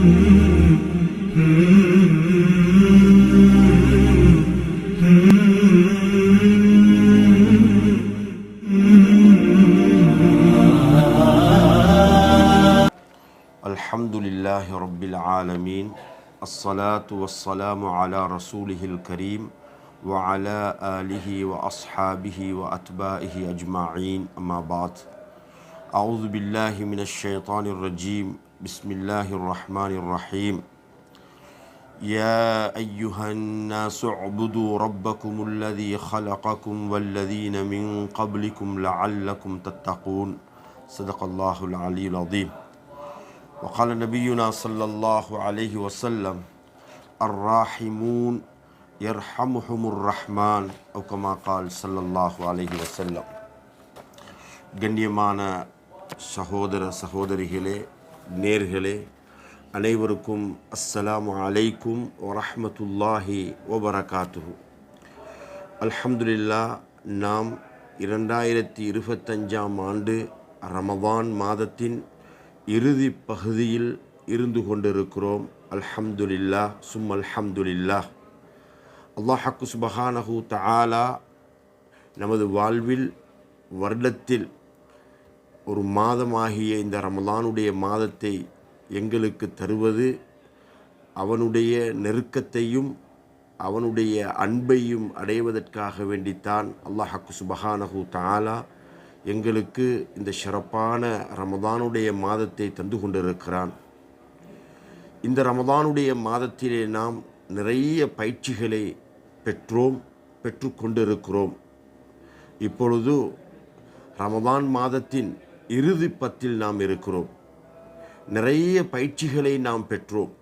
الحمد لله رب العالمين الصلاة والسلام على رسوله الكريم وعلى آله وأصحابه وأتباعه أجمعين أما بعد. أعوذ بالله من الشيطان الرجيم بسم الله الرحمن الرحيم يا أيها الناس اعبدوا ربكم الذي خلقكم والذين من قبلكم لعلكم تتقون صدق الله العلي العظيم وقال نبينا صلى الله عليه وسلم الراحمون يرحمهم الرحمن أو كما قال صلى الله عليه وسلم கண்ணியமான சகோதர சகோதரிகளே நேர்களே அனைவருக்கும் அஸ்ஸலாமு அலைக்கும் வரஹ்மத்துல்லாஹி வபரகாத்துஹு. அல்ஹம்துலில்லா நாம் இரண்டாயிரத்தி இருபத்தஞ்சாம் ஆண்டு ரமவான் மாதத்தின் இறுதி பகுதியில் இருந்து கொண்டிருக்கிறோம். அல்ஹம்துலில்லா சும் அல்ஹம்துலில்லா அல்லாஹக்கு சுபஹானஹு தஆலா நமது வாழ்வில் வருடத்தில் ஒரு மாதமாகிய இந்த ரமலானுடைய மாதத்தை எங்களுக்கு தருவது அவனுடைய நெருக்கத்தையும் அவனுடைய அன்பையும் அடைவதற்காக வேண்டித்தான் அல்லாஹாக்கு சுபஹானஹு தாலா எங்களுக்கு இந்த சிறப்பான ரமதானுடைய மாதத்தை தந்து கொண்டிருக்கிறான். இந்த ரமதானுடைய மாதத்திலே நாம் நிறைய பயிற்சிகளை பெற்றோம் பெற்றுக்கொண்டிருக்கிறோம் இப்பொழுது ரமதான் மாதத்தின் இறுதி பத்தில் நாம் இருக்கிறோம். நிறைய பயிற்சிகளை நாம் பெற்றோம்.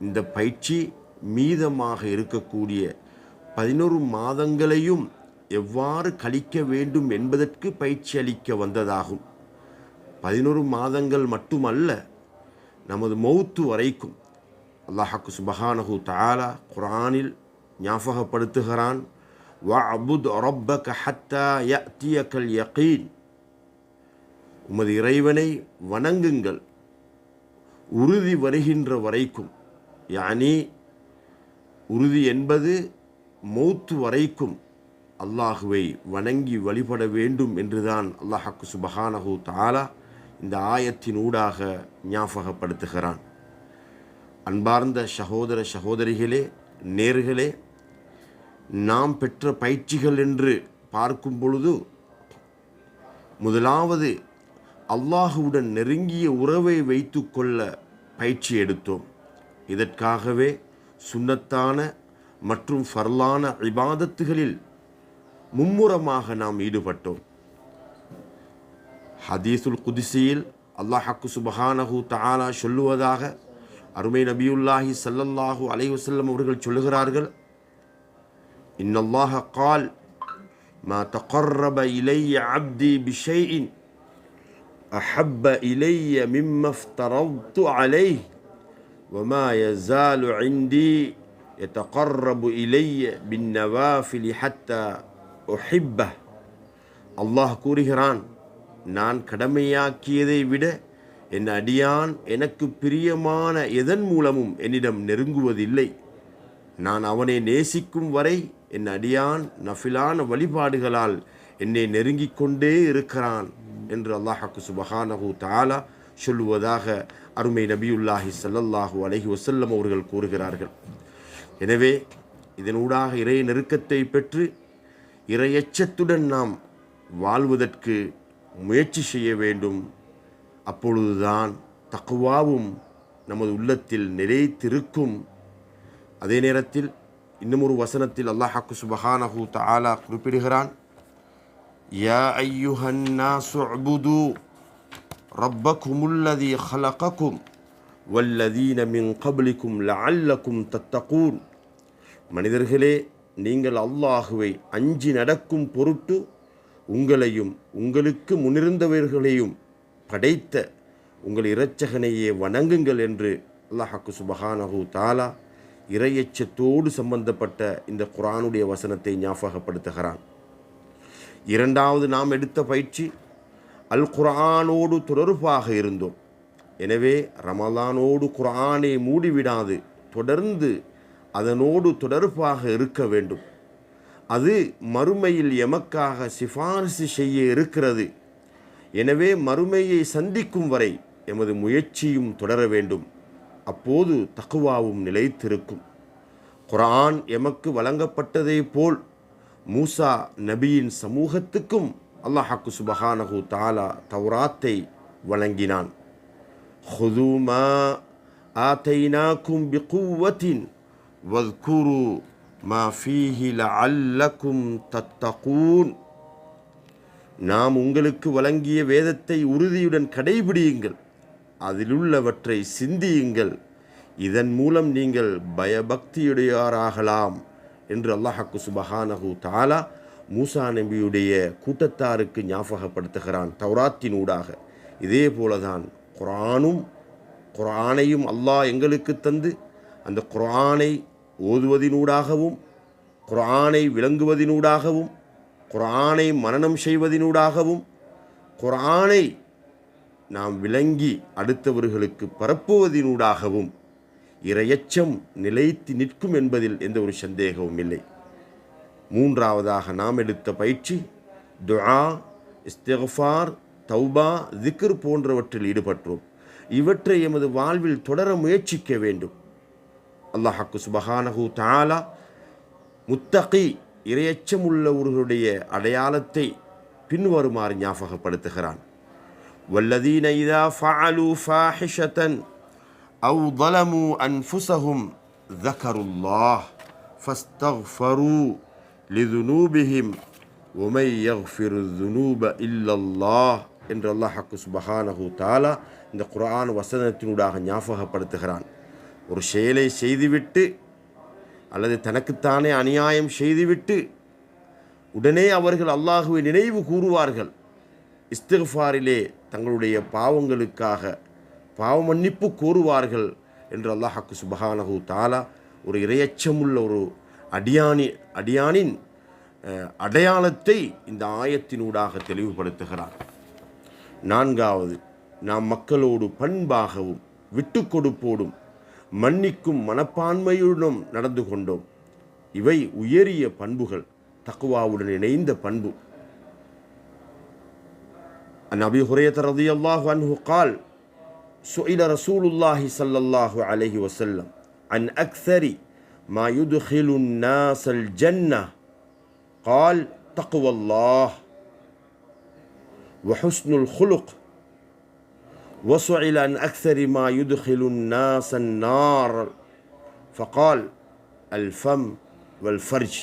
இந்த பயிற்சி மீதமாக இருக்கக்கூடிய பதினொரு மாதங்களையும் எவ்வாறு கழிக்க வேண்டும் என்பதற்கு பயிற்சி அளிக்க வந்ததாகும். பதினொரு மாதங்கள் மட்டுமல்ல நமது மௌத்து வரைக்கும் அல்லாஹாக்கு சுபஹானஹு தாலா குரானில் ஞாபகப்படுத்துகிறான் அபுத் ரப்பக ஹத்தா யஅதியக்கல் யகீன். உமது இறைவனை வணங்குங்கள். உறுதி வருகின்ற வரைக்கும் யானி உறுதி என்பது மௌத்து வரைக்கும் அல்லாஹுவை வணங்கி வழிபட வேண்டும் என்றுதான் அல்லாஹாக்கு சுபஹானஹு தாலா இந்த ஆயத்தின் ஊடாக ஞாபகப்படுத்துகிறான். அன்பார்ந்த சகோதர சகோதரிகளே நேர்களே நாம் பெற்ற பயிற்சிகள் என்று பார்க்கும் பொழுது முதலாவது அல்லாஹுவுடன் நெருங்கிய உறவை வைத்து கொள்ள பயிற்சி எடுத்தோம். இதற்காகவே சுண்ணத்தான மற்றும் ஃபர்லான இபாதத்துகளில் மும்முரமாக நாம் ஈடுபட்டோம். ஹதீசுல் குதிசியில் அல்லாஹக்கு சுபஹானஹு தானா சொல்லுவதாக அருமை நபியுல்லாஹி சல்லல்லாஹு அலைவசல்லம் அவர்கள் சொல்லுகிறார்கள். இன்னல்லாஹ கால் மா தகர்ரப இலைய அப்தி பிஷையின் أحب إلي مما افترضت عليه وما يزال عندي يتقرب إلي بالنوافل حتى ஒஹிப்ப அல்லாஹ் கூறுகிறான் நான் கடமையாக்கியதை விட என் அடியான் எனக்கு பிரியமான எதன் மூலமும் என்னிடம் நெருங்குவதில்லை நான் அவனை நேசிக்கும் வரை என் அடியான் நஃபிலான வழிபாடுகளால் என்னை நெருங்கிக் கொண்டே இருக்கிறான் என்று அல்லாஹாக்கு சுபஹானஹூ தாலா சொல்லுவதாக அருமை நபியுல்லாஹி சல்லல்லாஹூ அலஹி வசல்லம் அவர்கள் கூறுகிறார்கள். எனவே இதனூடாக இறை நெருக்கத்தை பெற்று இரையச்சத்துடன் நாம் வாழ்வதற்கு முயற்சி செய்ய வேண்டும். அப்பொழுதுதான் தக்குவாவும் நமது உள்ளத்தில் நிலைத்திருக்கும். அதே நேரத்தில் இன்னும் ஒரு வசனத்தில் அல்லாஹாக்கு சுபஹானஹூ தாலா குறிப்பிடுகிறான். யா اعبدوا ربكم الذي ஹலகக்கும் والذين من قبلكم لعلكم تتقون. மனிதர்களே நீங்கள் அல்லாஹுவை அஞ்சி நடக்கும் பொருட்டு உங்களையும் உங்களுக்கு முன்னிருந்தவர்களையும் படைத்த உங்கள் இரட்சகனையே வணங்குங்கள் என்று அல்லாஹாக்கு சுபஹானஹூ தாலா இறையச்சத்தோடு சம்பந்தப்பட்ட இந்த குரானுடைய வசனத்தை ஞாபகப்படுத்துகிறான். இரண்டாவது நாம் எடுத்த பயிற்சி அல் குரானோடு தொடர்பாக இருந்தோம். எனவே ரமலானோடு குரானை மூடிவிடாது தொடர்ந்து அதனோடு தொடர்பாக இருக்க வேண்டும். அது மறுமையில் எமக்காக சிபாரிசு செய்ய இருக்கிறது. எனவே மறுமையை சந்திக்கும் வரை எமது முயற்சியும் தொடர வேண்டும். அப்போது தக்குவாவும் நிலைத்திருக்கும். குரான் எமக்கு வழங்கப்பட்டதை போல் மூசா நபியின் சமூகத்துக்கும் அல்லாஹாக்கு சுபஹானஹு தாலா தௌராத்தை வழங்கினான். ஹுதுமா ஆத்தைனாக்கும் பிகுவத்தின் வல்குரு மா ஃபீஹில அல்லக்கும் தத்தகூன். நாம் உங்களுக்கு வழங்கிய வேதத்தை உறுதியுடன் கடைபிடியுங்கள். அதிலுள்ளவற்றை சிந்தியுங்கள். இதன் மூலம் நீங்கள் பயபக்தியுடையாராகலாம். என்று அல்லாஹாக்கு சுபஹானஹு தாலா மூசா நபியுடைய கூட்டத்தாருக்கு ஞாபகப்படுத்துகிறான் தௌராத்தினூடாக. இதே போலதான் குரானும் குரானையும் அல்லாஹ் எங்களுக்கு தந்து அந்த குரானை ஓதுவதினூடாகவும் குரானை விளங்குவதினூடாகவும் குரானை மரணம் செய்வதினூடாகவும் குரானை நாம் விளங்கி அடுத்தவர்களுக்கு பரப்புவதினூடாகவும் இரையச்சம் நிலைத்து நிற்கும் என்பதில் எந்த ஒரு சந்தேகமும் இல்லை. மூன்றாவதாக நாம் எடுத்த பயிற்சி துஆ இஸ்திஃபார் தௌபா திக்ர் போன்றவற்றில் ஈடுபட்டோம். இவற்றை எமது வாழ்வில் தொடர முயற்சிக்க வேண்டும். அல்லாஹாக்கு சுபஹானஹு தாலா முத்தகி இரையச்சமுள்ளவர்களுடைய அடையாளத்தை பின்வருமாறு ஞாபகப்படுத்துகிறான். வல்லதீன இதா ஃபாலு ஃபாஹிஷத்தன் أو ظلموا أنفسهم ذكروا الله فاستغفروا لذنوبهم ومن يغفر الذنوب إلا الله என்று அல்லாஹாக்கு சுபஹானஹு தாலா இந்த குர்ஆன் வசனத்தினூடாக ஞாபகப்படுத்துகிறான் ஒரு செயலை செய்துவிட்டு அல்லது தனக்குத்தானே அநியாயம் செய்துவிட்டு உடனே அவர்கள் அல்லாஹுவை நினைவு கூறுவார்கள் இஸ்திஃபாரிலே தங்களுடைய பாவங்களுக்காக பாவ மன்னிப்பு கோருவார்கள் என்று அல்லாஹாக்கு சுபஹானஹு தாலா ஒரு இரையச்சமுள்ள ஒரு அடியானி அடியானின் அடையாளத்தை இந்த ஆயத்தினூடாக தெளிவுபடுத்துகிறார். நான்காவது நாம் மக்களோடு பண்பாகவும் விட்டு கொடுப்போடும் மன்னிக்கும் மனப்பான்மையுடனும் நடந்து கொண்டோம். இவை உயரிய பண்புகள் தக்குவாவுடன் இணைந்த பண்பு. நபி ஹுரேத் ரதி அல்லாஹ் அன்ஹு கால் سئل رسول الله صلى الله عليه وسلم عن أكثر ما يدخل الناس الجنة قال تقوى الله وحسن الخلق وسئل عن أكثر ما يدخل الناس النار فقال الفم والفرج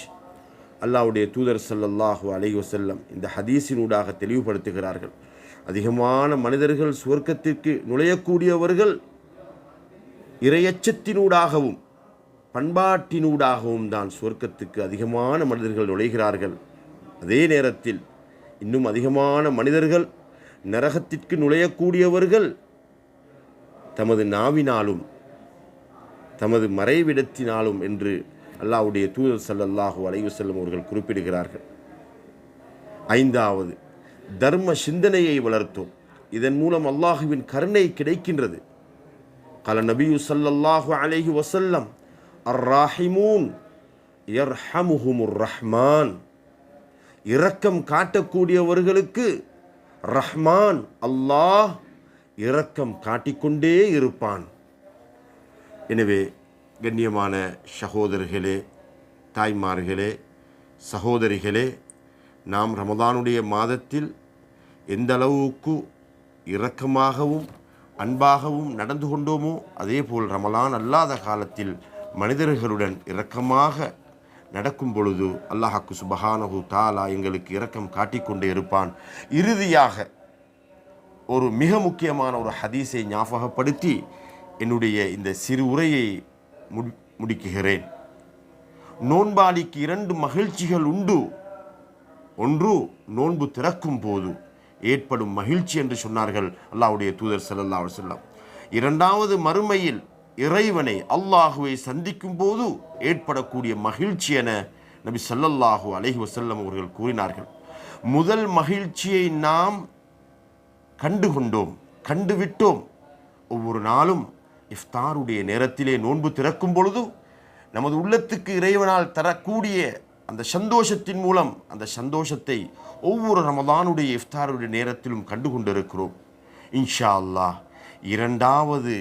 அல்லாஹ்வுடைய தூதர் ஸல்லல்லாஹு அலைஹி வஸல்லம் இந்த ஹதீஸினூடாக தெளிவுபடுத்துகிறார்கள் அதிகமான மனிதர்கள் சுவர்க்கத்திற்கு நுழையக்கூடியவர்கள் இரையச்சத்தினூடாகவும் பண்பாட்டினூடாகவும் தான் சுவர்க்கத்துக்கு அதிகமான மனிதர்கள் நுழைகிறார்கள். அதே நேரத்தில் இன்னும் அதிகமான மனிதர்கள் நரகத்திற்கு நுழையக்கூடியவர்கள் தமது நாவினாலும் தமது மறைவிடத்தினாலும் என்று அல்லாவுடைய தூதர் சல்லல்லாஹு அலைவு செல்லும் அவர்கள் குறிப்பிடுகிறார்கள். ஐந்தாவது தர்ம சிந்தனையை வளர்த்தோம். இதன் மூலம் அல்லாஹுவின் கருணை கிடைக்கின்றது. கல நபியு சல்லல்லாஹு அலைஹி வசல்லம் அர் ராஹிமூன் ரஹ்மான் இரக்கம் காட்டக்கூடியவர்களுக்கு ரஹ்மான் அல்லாஹ் இரக்கம் காட்டிக்கொண்டே இருப்பான். எனவே கண்ணியமான சகோதரர்களே தாய்மார்களே சகோதரிகளே நாம் ரமதானுடைய மாதத்தில் எந்த அளவுக்கு இரக்கமாகவும் அன்பாகவும் நடந்து கொண்டோமோ அதே போல் ரமலான் அல்லாத காலத்தில் மனிதர்களுடன் இரக்கமாக நடக்கும் பொழுது அல்லாஹாக்கு சுபஹானஹு தாலா எங்களுக்கு இரக்கம் காட்டிக்கொண்டே இருப்பான். இறுதியாக ஒரு மிக முக்கியமான ஒரு ஹதீஸை ஞாபகப்படுத்தி என்னுடைய இந்த சிறு உரையை முடிக்குகிறேன். நோன்பாளிக்கு இரண்டு மகிழ்ச்சிகள் உண்டு. ஒன்று நோன்பு திறக்கும் போது ஏற்படும் மகிழ்ச்சி என்று சொன்னார்கள் அல்லாவுடைய தூதர் செல்லல்லா அலைஹி இரண்டாவது மறுமையில் இறைவனை அல்லாஹுவை சந்திக்கும் போது ஏற்படக்கூடிய மகிழ்ச்சி என நபி செல்லல்லாஹு அலஹி வசல்லம் அவர்கள் கூறினார்கள். முதல் மகிழ்ச்சியை நாம் கண்டு கொண்டோம் கண்டுவிட்டோம். ஒவ்வொரு நாளும் இஃப்தாருடைய நேரத்திலே நோன்பு திறக்கும் பொழுது நமது உள்ளத்துக்கு இறைவனால் தரக்கூடிய அந்த சந்தோஷத்தின் மூலம் அந்த சந்தோஷத்தை ஒவ்வொரு ரமதானுடைய இஃப்தாருடைய நேரத்திலும் கண்டு கொண்டிருக்கிறோம் இன்ஷா அல்லாஹ் இரண்டாவது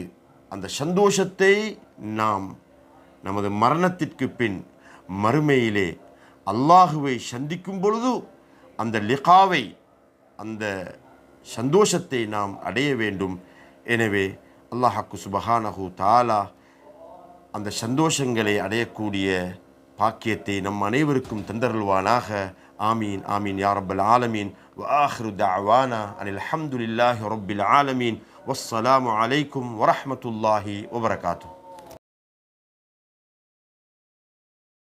அந்த சந்தோஷத்தை நாம் நமது மரணத்திற்கு பின் மறுமையிலே அல்லாஹுவை சந்திக்கும் பொழுது அந்த லிகாவை அந்த சந்தோஷத்தை நாம் அடைய வேண்டும். எனவே அல்லாஹாக்கு சுபஹானஹு தாலா அந்த சந்தோஷங்களை அடையக்கூடிய பாக்கியத்தை நம் அனைவருக்கும் தந்தருள்வானாக ஆமீன் ஆமீன் யா ரப்பல் ஆலமீன் وآخر دعوانا أن الحمد لله رب العالمين والسلام عليكم ورحمة الله وبركاته